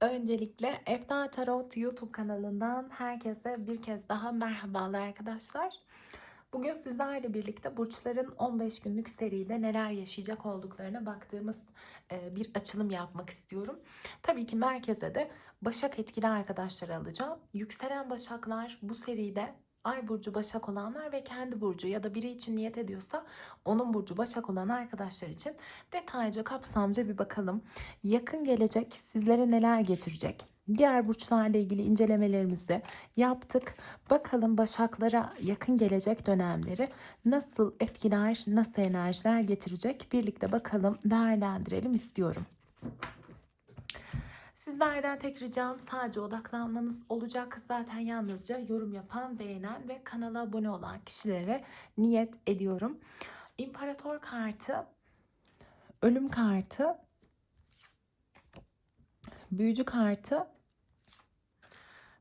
Öncelikle Efta Tarot YouTube kanalından herkese bir kez daha merhabalar arkadaşlar. Bugün sizlerle birlikte burçların 15 günlük seride neler yaşayacak olduklarına baktığımız e, bir açılım yapmak istiyorum. Tabii ki merkeze de Başak etkili arkadaşlar alacağım. Yükselen Başaklar bu seride Ay burcu Başak olanlar ve kendi burcu ya da biri için niyet ediyorsa onun burcu Başak olan arkadaşlar için detaylıca kapsamca bir bakalım. Yakın gelecek sizlere neler getirecek? Diğer burçlarla ilgili incelemelerimizi yaptık. Bakalım Başaklara yakın gelecek dönemleri nasıl etkiler, nasıl enerjiler getirecek? Birlikte bakalım, değerlendirelim istiyorum. Sizlerden tek ricam sadece odaklanmanız olacak. Zaten yalnızca yorum yapan, beğenen ve kanala abone olan kişilere niyet ediyorum. İmparator kartı, ölüm kartı, büyücü kartı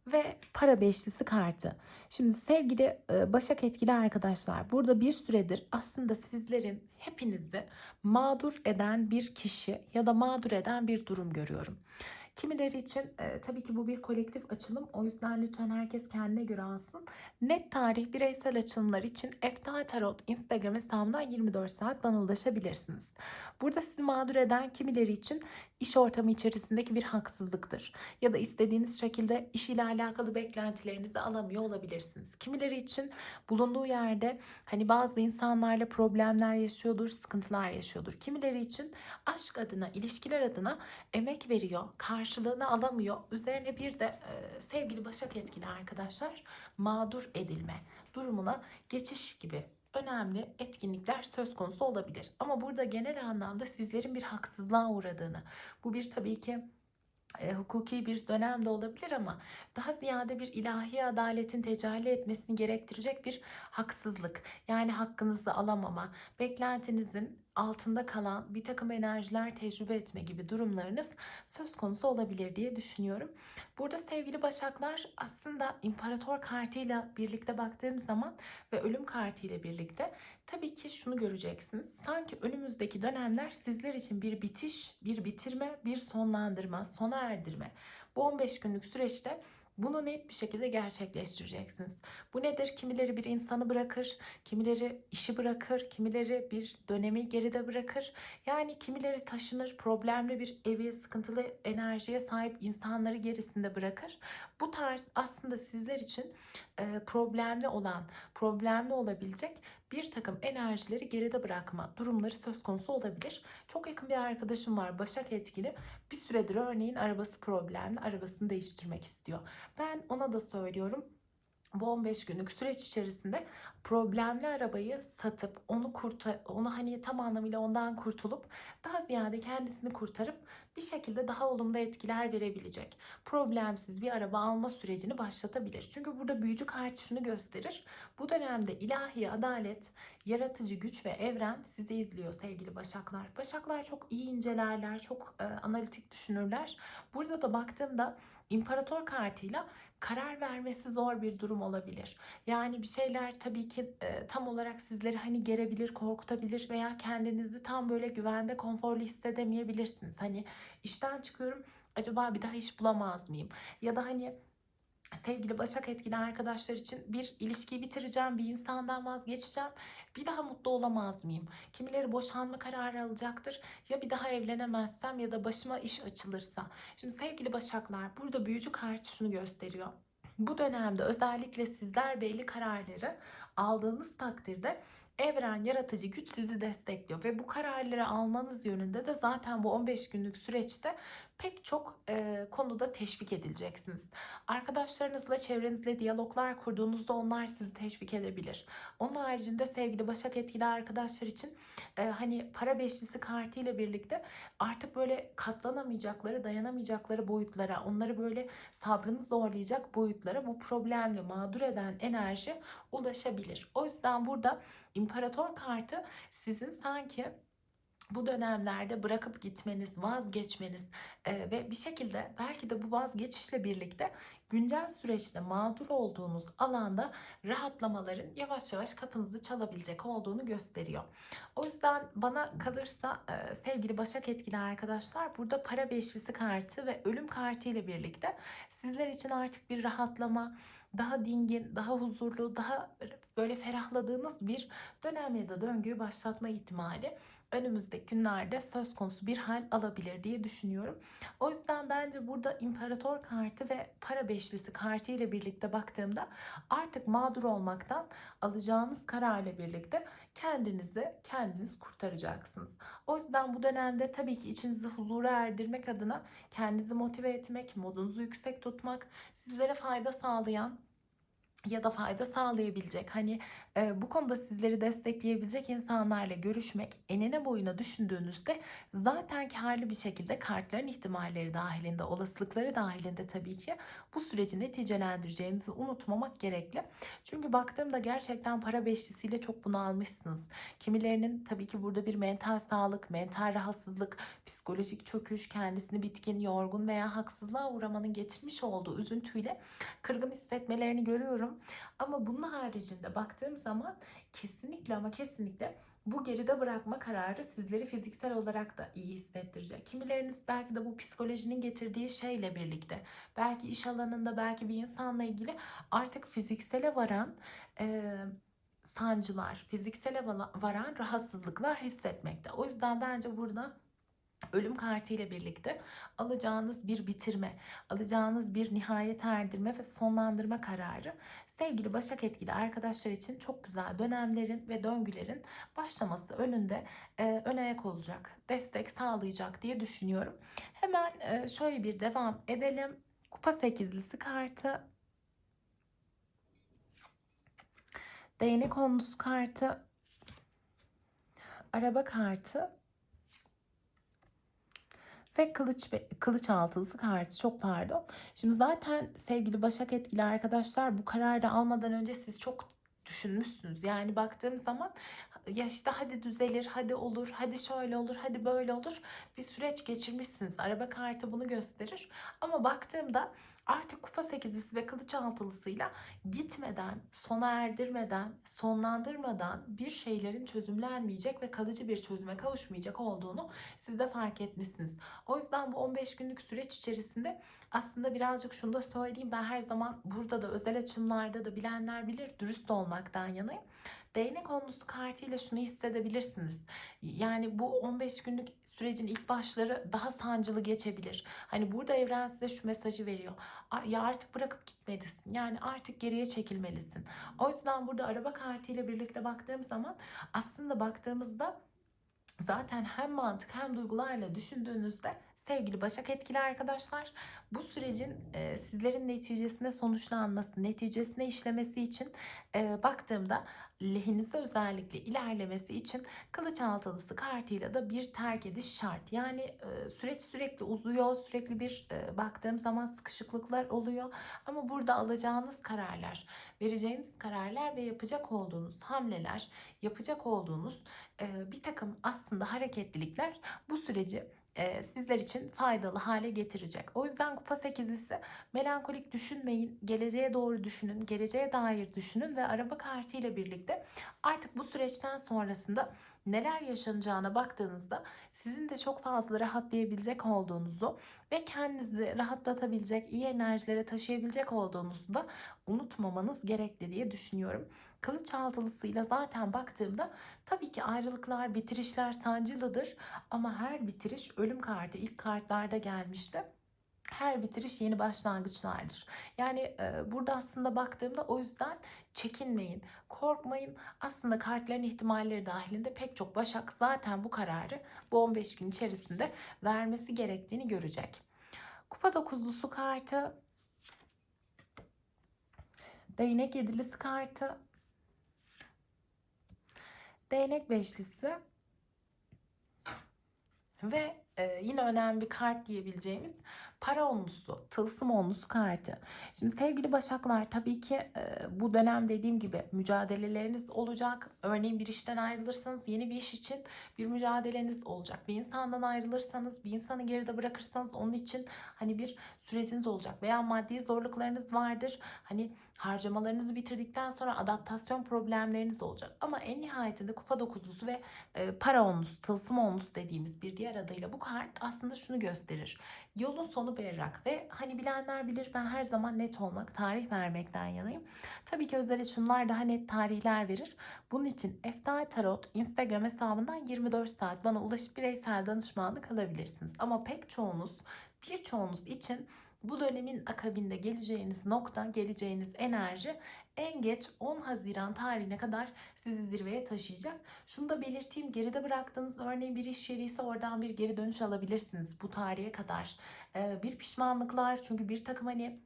ve para beşlisi kartı. Şimdi sevgili e, Başak etkili arkadaşlar burada bir süredir aslında sizlerin hepinizi mağdur eden bir kişi ya da mağdur eden bir durum görüyorum. Kimileri için e, tabii ki bu bir kolektif açılım. O yüzden lütfen herkes kendine göre alsın. Net tarih bireysel açılımlar için Efta Tarot Instagram hesabımdan 24 saat bana ulaşabilirsiniz. Burada sizi mağdur eden kimileri için iş ortamı içerisindeki bir haksızlıktır. Ya da istediğiniz şekilde iş ile alakalı beklentilerinizi alamıyor olabilirsiniz. Kimileri için bulunduğu yerde hani bazı insanlarla problemler yaşıyordur, sıkıntılar yaşıyordur. Kimileri için aşk adına, ilişkiler adına emek veriyor, karşılığını alamıyor. Üzerine bir de e, sevgili Başak etkili arkadaşlar mağdur edilme durumuna geçiş gibi önemli etkinlikler söz konusu olabilir. Ama burada genel anlamda sizlerin bir haksızlığa uğradığını, bu bir tabii ki e, hukuki bir dönem de olabilir ama daha ziyade bir ilahi adaletin tecelli etmesini gerektirecek bir haksızlık. Yani hakkınızı alamama, beklentinizin altında kalan bir takım enerjiler tecrübe etme gibi durumlarınız söz konusu olabilir diye düşünüyorum. Burada sevgili başaklar aslında imparator kartıyla birlikte baktığım zaman ve ölüm kartıyla birlikte tabii ki şunu göreceksiniz. Sanki önümüzdeki dönemler sizler için bir bitiş, bir bitirme, bir sonlandırma, sona erdirme. Bu 15 günlük süreçte bunu net bir şekilde gerçekleştireceksiniz. Bu nedir? Kimileri bir insanı bırakır, kimileri işi bırakır, kimileri bir dönemi geride bırakır. Yani kimileri taşınır, problemli bir evi, sıkıntılı enerjiye sahip insanları gerisinde bırakır. Bu tarz aslında sizler için problemli olan, problemli olabilecek bir takım enerjileri geride bırakma durumları söz konusu olabilir. Çok yakın bir arkadaşım var Başak etkili. Bir süredir örneğin arabası problemli, arabasını değiştirmek istiyor. Ben ona da söylüyorum bu 15 günlük süreç içerisinde problemli arabayı satıp onu kurtar onu hani tam anlamıyla ondan kurtulup daha ziyade kendisini kurtarıp bir şekilde daha olumlu etkiler verebilecek. Problemsiz bir araba alma sürecini başlatabilir. Çünkü burada büyücü kart şunu gösterir. Bu dönemde ilahi adalet, yaratıcı güç ve evren sizi izliyor sevgili başaklar. Başaklar çok iyi incelerler, çok e, analitik düşünürler. Burada da baktığımda imparator kartıyla karar vermesi zor bir durum olabilir. Yani bir şeyler tabii ki e, tam olarak sizleri hani gerebilir, korkutabilir veya kendinizi tam böyle güvende, konforlu hissedemeyebilirsiniz. Hani işten çıkıyorum acaba bir daha iş bulamaz mıyım? Ya da hani sevgili Başak etkili arkadaşlar için bir ilişkiyi bitireceğim, bir insandan vazgeçeceğim. Bir daha mutlu olamaz mıyım? Kimileri boşanma kararı alacaktır. Ya bir daha evlenemezsem ya da başıma iş açılırsa. Şimdi sevgili Başaklar burada büyücü kart şunu gösteriyor. Bu dönemde özellikle sizler belli kararları aldığınız takdirde evren yaratıcı güç sizi destekliyor ve bu kararları almanız yönünde de zaten bu 15 günlük süreçte pek çok e, konuda teşvik edileceksiniz. Arkadaşlarınızla, çevrenizle diyaloglar kurduğunuzda onlar sizi teşvik edebilir. Onun haricinde sevgili Başak etkili arkadaşlar için e, hani para beşlisi kartı ile birlikte artık böyle katlanamayacakları, dayanamayacakları boyutlara, onları böyle sabrını zorlayacak boyutlara bu problemli, mağdur eden enerji ulaşabilir. O yüzden burada imparator kartı sizin sanki bu dönemlerde bırakıp gitmeniz, vazgeçmeniz e, ve bir şekilde belki de bu vazgeçişle birlikte güncel süreçte mağdur olduğunuz alanda rahatlamaların yavaş yavaş kapınızı çalabilecek olduğunu gösteriyor. O yüzden bana kalırsa e, sevgili Başak etkili arkadaşlar burada para beşlisi kartı ve ölüm kartı ile birlikte sizler için artık bir rahatlama, daha dingin, daha huzurlu, daha böyle ferahladığınız bir dönem ya da döngüyü başlatma ihtimali önümüzdeki günlerde söz konusu bir hal alabilir diye düşünüyorum. O yüzden bence burada imparator kartı ve para beşlisi kartı ile birlikte baktığımda artık mağdur olmaktan alacağınız kararla birlikte kendinizi kendiniz kurtaracaksınız. O yüzden bu dönemde tabii ki içinizi huzura erdirmek adına kendinizi motive etmek, modunuzu yüksek tutmak, sizlere fayda sağlayan ya da fayda sağlayabilecek hani e, bu konuda sizleri destekleyebilecek insanlarla görüşmek enine boyuna düşündüğünüzde zaten karlı bir şekilde kartların ihtimalleri dahilinde olasılıkları dahilinde tabii ki bu süreci neticelendireceğinizi unutmamak gerekli. Çünkü baktığımda gerçekten para beşlisiyle çok bunalmışsınız. Kimilerinin tabii ki burada bir mental sağlık, mental rahatsızlık, psikolojik çöküş, kendisini bitkin, yorgun veya haksızlığa uğramanın getirmiş olduğu üzüntüyle kırgın hissetmelerini görüyorum. Ama bunun haricinde baktığım zaman kesinlikle ama kesinlikle bu geride bırakma kararı sizleri fiziksel olarak da iyi hissettirecek. Kimileriniz belki de bu psikolojinin getirdiği şeyle birlikte, belki iş alanında, belki bir insanla ilgili artık fiziksele varan e, sancılar, fiziksele varan rahatsızlıklar hissetmekte. O yüzden bence burada ölüm kartı ile birlikte alacağınız bir bitirme, alacağınız bir nihayet erdirme ve sonlandırma kararı sevgili Başak etkili arkadaşlar için çok güzel dönemlerin ve döngülerin başlaması önünde e, ön ayak olacak, destek sağlayacak diye düşünüyorum. Hemen e, şöyle bir devam edelim. Kupa sekizlisi kartı, değnek onlusu kartı, araba kartı ve kılıç kılıç altılısı kartı çok pardon. Şimdi zaten sevgili Başak etkili arkadaşlar bu kararı almadan önce siz çok düşünmüşsünüz. Yani baktığım zaman ya işte hadi düzelir, hadi olur, hadi şöyle olur, hadi böyle olur. Bir süreç geçirmişsiniz. Araba kartı bunu gösterir. Ama baktığımda artık kupa sekizlisi ve kılıç altılısıyla gitmeden, sona erdirmeden, sonlandırmadan bir şeylerin çözümlenmeyecek ve kalıcı bir çözüme kavuşmayacak olduğunu siz de fark etmişsiniz. O yüzden bu 15 günlük süreç içerisinde aslında birazcık şunu da söyleyeyim. Ben her zaman burada da özel açımlarda da bilenler bilir dürüst olmaktan yanayım. Değnek konusu kartıyla şunu hissedebilirsiniz. Yani bu 15 günlük sürecin ilk başları daha sancılı geçebilir. Hani burada evren size şu mesajı veriyor. Ya artık bırakıp gitmelisin. Yani artık geriye çekilmelisin. O yüzden burada araba kartıyla birlikte baktığım zaman aslında baktığımızda zaten hem mantık hem duygularla düşündüğünüzde sevgili Başak etkili arkadaşlar bu sürecin e, sizlerin neticesinde sonuçlanması, neticesine işlemesi için e, baktığımda lehinize özellikle ilerlemesi için kılıç altılısı kartıyla da bir terk ediş şart. Yani e, süreç sürekli uzuyor, sürekli bir e, baktığım zaman sıkışıklıklar oluyor. Ama burada alacağınız kararlar, vereceğiniz kararlar ve yapacak olduğunuz hamleler, yapacak olduğunuz e, bir takım aslında hareketlilikler bu süreci e, sizler için faydalı hale getirecek. O yüzden kupa sekizlisi melankolik düşünmeyin, geleceğe doğru düşünün, geleceğe dair düşünün ve araba kartı ile birlikte artık bu süreçten sonrasında neler yaşanacağına baktığınızda sizin de çok fazla rahatlayabilecek olduğunuzu ve kendinizi rahatlatabilecek, iyi enerjilere taşıyabilecek olduğunuzu da unutmamanız gerekli diye düşünüyorum. Kılıç altılısıyla zaten baktığımda tabii ki ayrılıklar, bitirişler sancılıdır ama her bitiriş ölüm kartı ilk kartlarda gelmişti her bitiriş yeni başlangıçlardır. Yani e, burada aslında baktığımda o yüzden çekinmeyin, korkmayın. Aslında kartların ihtimalleri dahilinde pek çok başak zaten bu kararı bu 15 gün içerisinde vermesi gerektiğini görecek. Kupa dokuzlusu kartı, değnek yedilisi kartı, değnek beşlisi ve Ee, yine önemli bir kart diyebileceğimiz para onlusu, tılsım onlusu kartı. Şimdi sevgili Başaklar tabii ki e, bu dönem dediğim gibi mücadeleleriniz olacak. Örneğin bir işten ayrılırsanız yeni bir iş için bir mücadeleniz olacak. Bir insandan ayrılırsanız, bir insanı geride bırakırsanız onun için hani bir süreciniz olacak. Veya maddi zorluklarınız vardır. Hani harcamalarınızı bitirdikten sonra adaptasyon problemleriniz olacak. Ama en nihayetinde kupa dokuzlusu ve e, para onlusu, tılsım onlusu dediğimiz bir diğer adıyla bu kart aslında şunu gösterir. Yolun sonu berrak ve hani bilenler bilir ben her zaman net olmak, tarih vermekten yanayım. Tabii ki özel şunlar daha net tarihler verir. Bunun için Eftal Tarot Instagram hesabından 24 saat bana ulaşıp bireysel danışmanlık alabilirsiniz. Ama pek çoğunuz, birçoğunuz için bu dönemin akabinde geleceğiniz nokta, geleceğiniz enerji en geç 10 Haziran tarihine kadar sizi zirveye taşıyacak. Şunu da belirteyim geride bıraktığınız örneğin bir iş yeri ise oradan bir geri dönüş alabilirsiniz bu tarihe kadar. Ee, bir pişmanlıklar çünkü bir takım hani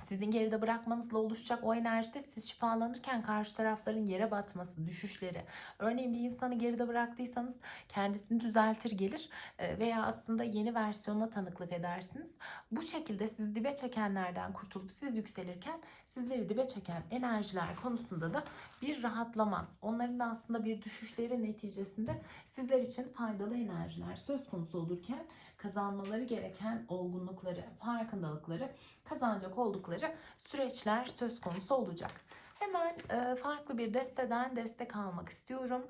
sizin geride bırakmanızla oluşacak o enerjide siz şifalanırken karşı tarafların yere batması, düşüşleri. Örneğin bir insanı geride bıraktıysanız kendisini düzeltir gelir e, veya aslında yeni versiyonuna tanıklık edersiniz. Bu şekilde siz dibe çekenlerden kurtulup siz yükselirken sizleri dibe çeken enerjiler konusunda da bir rahatlama, onların da aslında bir düşüşleri neticesinde sizler için faydalı enerjiler söz konusu olurken kazanmaları gereken olgunlukları, farkındalıkları kazanacak oldukları süreçler söz konusu olacak. Hemen e, farklı bir desteden destek almak istiyorum.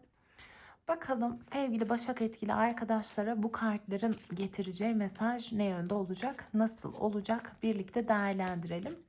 Bakalım sevgili Başak etkili arkadaşlara bu kartların getireceği mesaj ne yönde olacak, nasıl olacak birlikte değerlendirelim.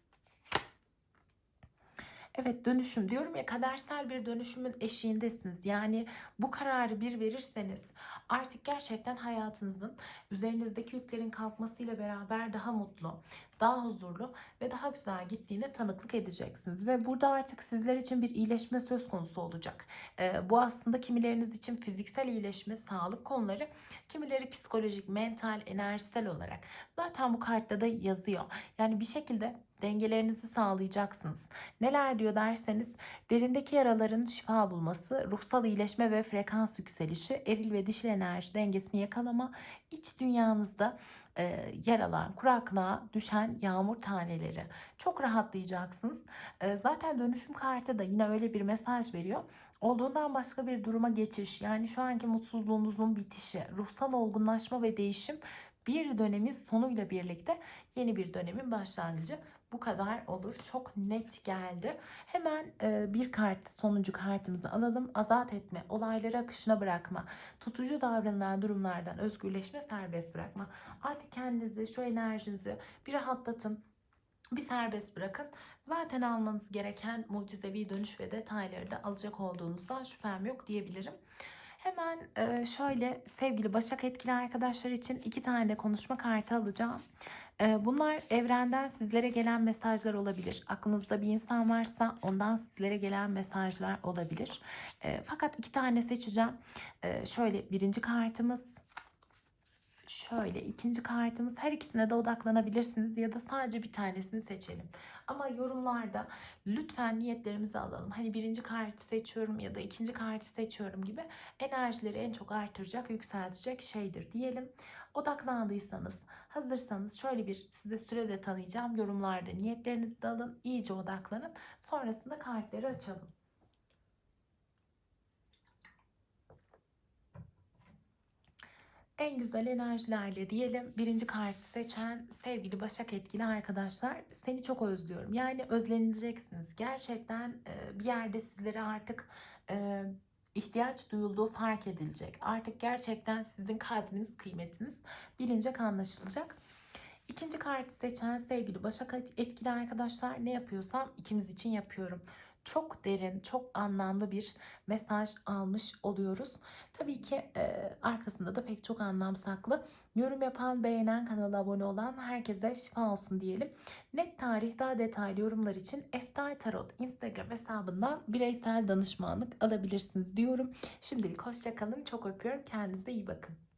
Evet dönüşüm diyorum ya kadersel bir dönüşümün eşiğindesiniz. Yani bu kararı bir verirseniz artık gerçekten hayatınızın üzerinizdeki yüklerin kalkmasıyla beraber daha mutlu, daha huzurlu ve daha güzel gittiğine tanıklık edeceksiniz. Ve burada artık sizler için bir iyileşme söz konusu olacak. Ee, bu aslında kimileriniz için fiziksel iyileşme, sağlık konuları, kimileri psikolojik, mental, enerjisel olarak. Zaten bu kartta da yazıyor. Yani bir şekilde dengelerinizi sağlayacaksınız. Neler diyor derseniz derindeki yaraların şifa bulması, ruhsal iyileşme ve frekans yükselişi, eril ve dişil enerji dengesini yakalama, iç dünyanızda e, yer alan kuraklığa düşen yağmur taneleri. Çok rahatlayacaksınız. E, zaten dönüşüm kartı da yine öyle bir mesaj veriyor. Olduğundan başka bir duruma geçiş yani şu anki mutsuzluğunuzun bitişi, ruhsal olgunlaşma ve değişim bir dönemin sonuyla birlikte yeni bir dönemin başlangıcı. Bu kadar olur. Çok net geldi. Hemen e, bir kart, sonuncu kartımızı alalım. Azat etme, olayları akışına bırakma, tutucu davranılan durumlardan özgürleşme, serbest bırakma. Artık kendinizi, şu enerjinizi bir rahatlatın. Bir serbest bırakın. Zaten almanız gereken mucizevi dönüş ve detayları da alacak olduğunuzda şüphem yok diyebilirim. Hemen e, şöyle sevgili Başak etkili arkadaşlar için iki tane konuşma kartı alacağım. Bunlar evrenden sizlere gelen mesajlar olabilir. Aklınızda bir insan varsa ondan sizlere gelen mesajlar olabilir. Fakat iki tane seçeceğim. Şöyle birinci kartımız Şöyle ikinci kartımız her ikisine de odaklanabilirsiniz ya da sadece bir tanesini seçelim. Ama yorumlarda lütfen niyetlerimizi alalım. Hani birinci kartı seçiyorum ya da ikinci kartı seçiyorum gibi enerjileri en çok artıracak, yükseltecek şeydir diyelim. Odaklandıysanız, hazırsanız şöyle bir size süre de tanıyacağım. Yorumlarda niyetlerinizi de alın, iyice odaklanın. Sonrasında kartları açalım. En güzel enerjilerle diyelim birinci kartı seçen sevgili Başak etkili arkadaşlar seni çok özlüyorum. Yani özlenileceksiniz. Gerçekten bir yerde sizlere artık ihtiyaç duyulduğu fark edilecek. Artık gerçekten sizin kadriniz, kıymetiniz bilinecek, anlaşılacak. İkinci kartı seçen sevgili Başak etkili arkadaşlar ne yapıyorsam ikimiz için yapıyorum çok derin, çok anlamlı bir mesaj almış oluyoruz. Tabii ki e, arkasında da pek çok anlam saklı. Yorum yapan, beğenen, kanala abone olan herkese şifa olsun diyelim. Net tarih daha detaylı yorumlar için Eftal Tarot Instagram hesabından bireysel danışmanlık alabilirsiniz diyorum. Şimdilik hoşçakalın. Çok öpüyorum. Kendinize iyi bakın.